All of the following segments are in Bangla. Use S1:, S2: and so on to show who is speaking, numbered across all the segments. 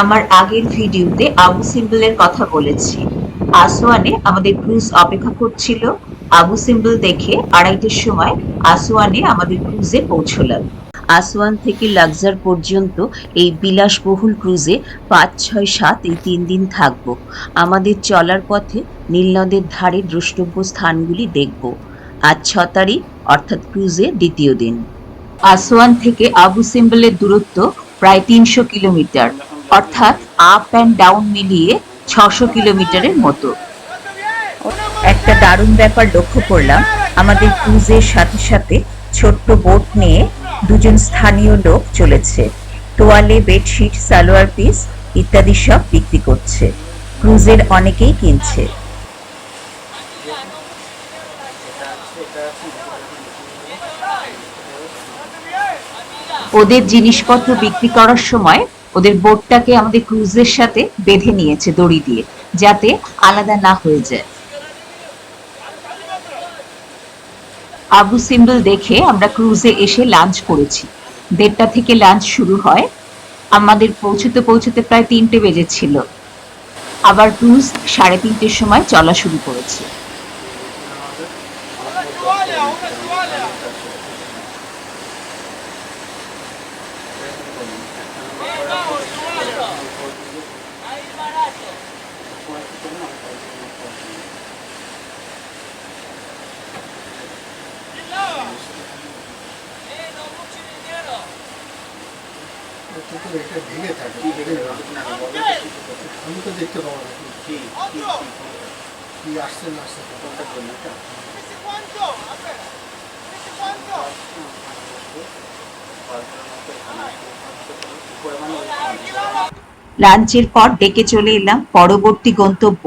S1: আমার আগের ভিডিওতে আবু সিম্বলের কথা বলেছি। আসওয়ানে আমাদের ক্রুজ অপেক্ষা করছিল। আবু সিম্বল দেখে আড়াইটের সময় আসওয়ানে আমাদের ক্রুজে পৌঁছলাম। আসওয়ান থেকে লাক্সার পর্যন্ত এই বিলাসবহুল ক্রুজে পাঁচ, ছয়, সাত এই তিন দিন থাকব। আমাদের চলার পথে নীলনদের ধারে দ্রষ্টব্য স্থানগুলি দেখব। আজ ছ তারিখ, অর্থাৎ ক্রুজে দ্বিতীয় দিন। আসওয়ান থেকে আবু সিম্বলের দূরত্ব প্রায় তিনশো কিলোমিটার। অর্থাৎ আপ অ্যান্ড ডাউন মিলিয়ে ছশো কিলোমিটারের মতো। একটা দারুণ ব্যাপার লক্ষ্য করলাম, আমাদের ক্রুজের সাথে সাথে ছোট্ট বোট নিয়ে দুজন স্থানীয় লোক চলেছে। তোয়ালে বেডশিট সালোয়ার পিস ইত্যাদি সব বিক্রি করছে। ক্রুজের অনেকেই কিনছে। ওদের জিনিসপত্র বিক্রি করার সময় ওদের বোটটাকে আমাদের ক্রুজের সাথে বেঁধে নিয়েছে দড়ি দিয়ে, যাতে আলাদা না হয়ে যায়। আবু সিম্বল দেখে আমরা ক্রুজে এসে লাঞ্চ করেছি। দেড়টা থেকে লাঞ্চ শুরু হয়। আমাদের পৌঁছতে পৌঁছতে প্রায় তিনটে বেজেছিল আবার ক্রুজ সাড়ে তিনটের সময় চলা শুরু করেছে।
S2: ভেঙে থাকে আমি তো দেখতে পাবো না কি আসছে না আসছে
S1: লাঞ্চের পর ডেকে চলে এলাম পরবর্তী গন্তব্য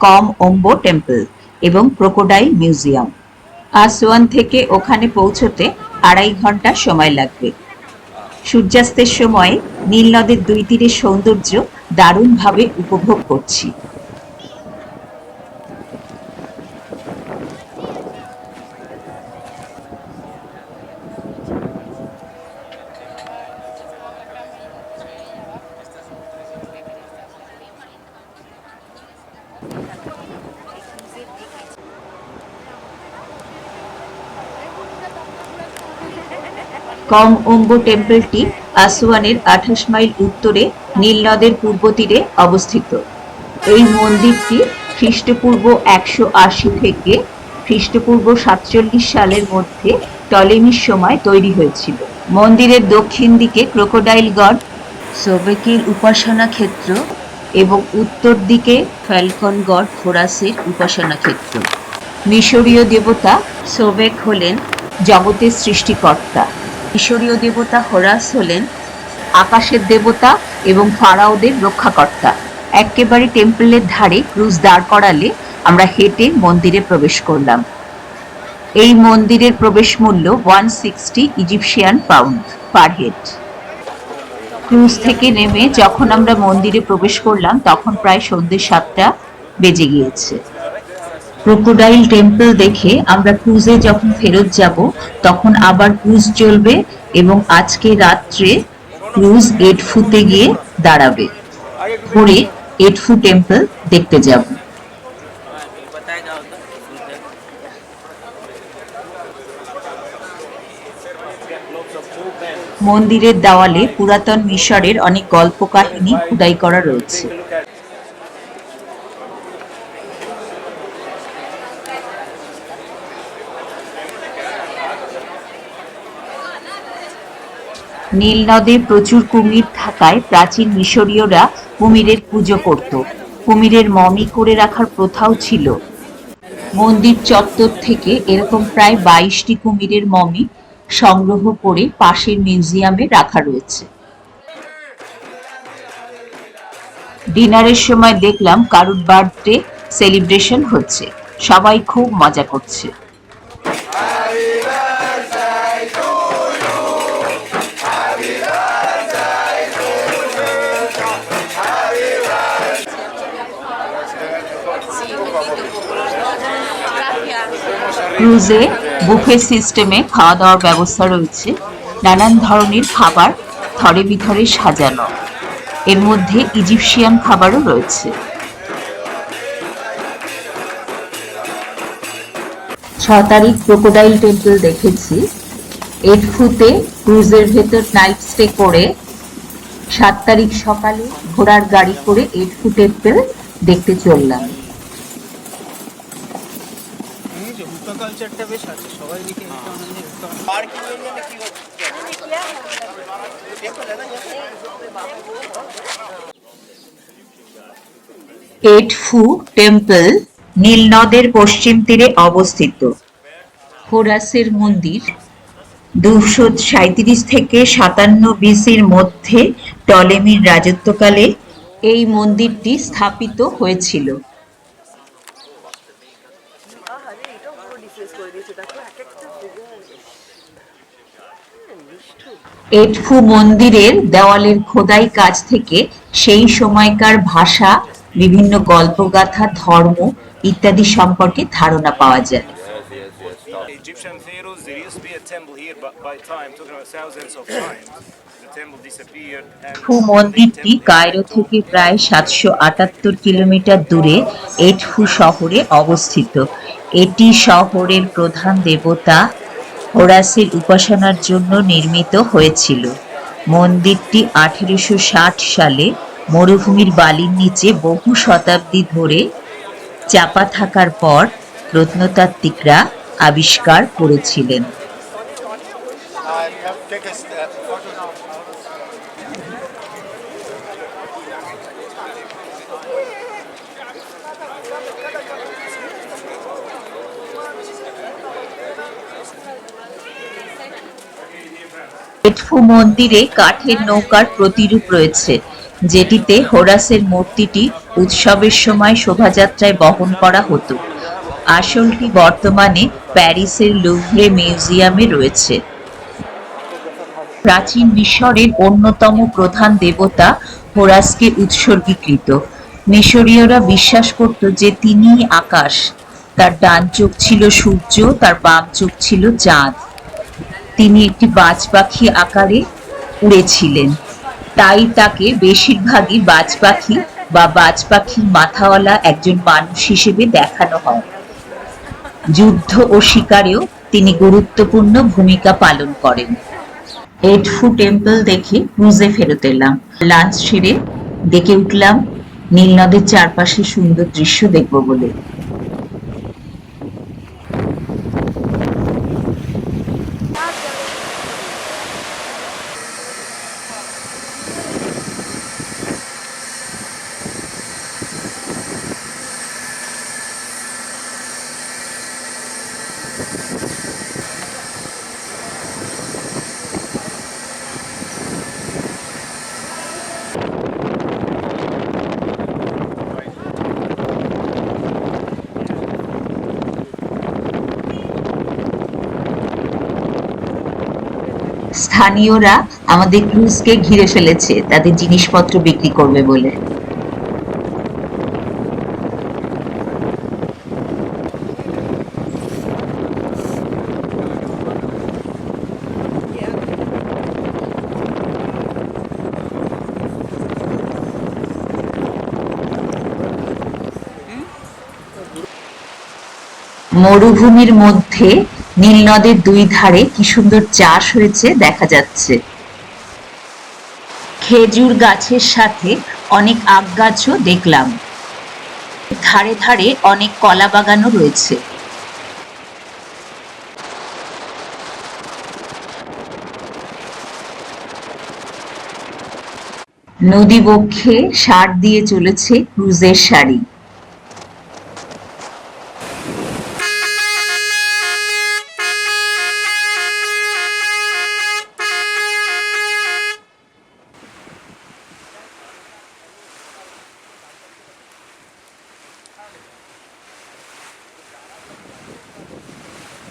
S1: কম ওম্বো টেম্পল এবং ক্রোকোডাইল মিউজিয়াম। আসওয়ান থেকে ওখানে পৌঁছতে আড়াই ঘণ্টা সময় লাগবে। সূর্যাস্তের সময় নীল নদের দুই তীরের সৌন্দর্য দারুণভাবে উপভোগ করছি। কম ওম্বো টেম্পলটি আসওয়ানের আঠাশ মাইল উত্তরে নীল নদের পূর্ব তীরে অবস্থিত। এই মন্দিরটি খ্রিস্টপূর্ব একশো আশি থেকে খ্রিস্টপূর্ব সাতচল্লিশ সালের মধ্যে টলেমির সময় তৈরি হয়েছিল। মন্দিরের দক্ষিণ দিকে ক্রোকোডাইল গড সোবেকের উপাসনা ক্ষেত্র এবং উত্তর দিকে ফ্যালকন গড উপাসনা ক্ষেত্র। মিশরীয় দেবতা সোবেক হলেন জগতের সৃষ্টিকর্তা। মিশরীয় দেবতা হোরাস হলেন আকাশের দেবতা এবং ফারাওদের রক্ষাকর্তা। একেবারে টেম্পলের ধারে ক্রুজ দাঁড় করালে আমরা হেঁটে মন্দিরে প্রবেশ করলাম। এই মন্দিরের প্রবেশ মূল্য one sixty Egyptian pound per head. Cruise থেকে নেমে যখন আমরা মন্দিরে প্রবেশ করলাম, তখন প্রায় সন্ধ্যে সাতটা বেজে গিয়েছে। ক্রোকোডাইল টেম্পল দেখে আমরা ক্রুজে যখন ফেরত যাব, তখন আবার ক্রুজ চলবে এবং আজকে রাত্রে ক্রুজ এডফুতে গিয়ে দাঁড়াবে। ভোরে এডফু টেম্পল দেখতে যাব। মন্দিরের দেওয়ালে পুরাতন মিশরের অনেক গল্প কাহিনী খোদাই করা রয়েছে। নীল নদে প্রচুর কুমির থাকায় প্রাচীন মিশরীয়রা কুমিরের পুজো করত। কুমিরের মমি করে রাখার প্রথাও ছিল। মন্দির চত্বর থেকে এরকম প্রায় বাইশটি কুমিরের মমি সংগ্রহ করে পাশের মিউজিয়ামে রাখা রয়েছে। ডিনারের সময় দেখলাম কারুর বার্থডে সেলিব্রেশন হচ্ছে। সবাই খুব মজা করছে। ক্রুজে, বুফে সিস্টেমে খাওয়া দাওয়ার ব্যবস্থা রয়েছে। নানান ধরনের খাবার থরে বিথরে সাজানো। এর মধ্যে ইজিপশিয়ান খাবারও রয়েছে। ছ তারিখ ক্রোকোডাইল টেম্পল দেখেছি। এডফুতে ক্রুজের ভেতর নাইট স্টে করে সাত তারিখ সকালে ঘোড়ার গাড়ি করে এডফু টেম্পল দেখতে চললাম
S3: যে হুকা কালচারটা বেশ আছে সবাই দেখে একটা আর কি কি
S1: টেম্পল নীল নদের পশ্চিম তীরে অবস্থিত। হোরাসের মন্দির দুশো সাঁত্রিশ থেকে সাতান্ন বিসির মধ্যে টলেমির রাজত্বকালে এই মন্দিরটি স্থাপিত হয়েছিল
S4: আহারে এটাও পুরো ডিফেন্স করে দিয়েছে দেখো এক একটা ভুবন
S1: এডফু মন্দিরের দেওয়ালের খোদাই কাজ থেকে সেই সময়কার ভাষা বিভিন্ন গল্পগাথা ধর্ম ইত্যাদি সম্পর্কে ধারণা পাওয়া যায়
S5: Egyptian pharaohs, there used to be a temple here, but by time, talking about thousands of times, the temple disappeared. And
S1: Edfu মন্দিরটি কায়রো থেকে প্রায় সাতশো আটাত্তর কিলোমিটার দূরে এডফু শহরে অবস্থিত এটি শহরের প্রধান দেবতা হোরাসের উপাসনার জন্য নির্মিত হয়েছিল। মন্দিরটি আঠেরোশো ষাট সালে মরুভূমির বালির নিচে বহু শতাব্দী ধরে চাপা থাকার পর প্রত্নতাত্ত্বিকরা আবিষ্কার করেছিলেন। এডফু মন্দিরে কাঠের নৌকার প্রতিরূপ রয়েছে, যেটিতে হোরাসের মূর্তিটি উৎসবের সময় শোভাযাত্রায় বহন করা হতো। আসলটি বর্তমানে প্যারিসের লুভরে মিউজিয়ামে রয়েছে। প্রাচীন মিশরের অন্যতম প্রধান দেবতা হোরাসকে উৎসর্গীকৃত। মিশরীয়রা বিশ্বাস করত যে তিনিই আকাশ। তার ডান চোখ ছিল সূর্য, তার বাম চোখ ছিল চাঁদ। তিনি একটি বাজ পাখি আকারে উড়েছিলেন। তাই তাকে বেশিরভাগই বাজ পাখি বা বাজ পাখির মাথাওয়ালা একজন মানুষ হিসেবে দেখানো হয়। যুদ্ধ ও শিকারেও তিনি গুরুত্বপূর্ণ ভূমিকা পালন করেন। এডফু টেম্পল দেখে ক্রুজে ফেরত এলাম। লাঞ্চ সেরে ডেকে উঠলাম। নীল নদের চারপাশে সুন্দর দৃশ্য দেখব বলে। স্থানীয়রা আমাদের ক্রুজকে ঘিরে ফেলেছে তাদের জিনিসপত্র বিক্রি করবে বলে। মরুভূমির মধ্যে নীল নদের দুই ধারে কি সুন্দর চাষ হয়েছে দেখা যাচ্ছে। খেজুর গাছের সাথে অনেক আখ গাছও দেখলাম। ধারে ধারে অনেক কলা বাগানও রয়েছে। নদী বক্ষে সার দিয়ে চলেছে ক্রুজের শাড়ি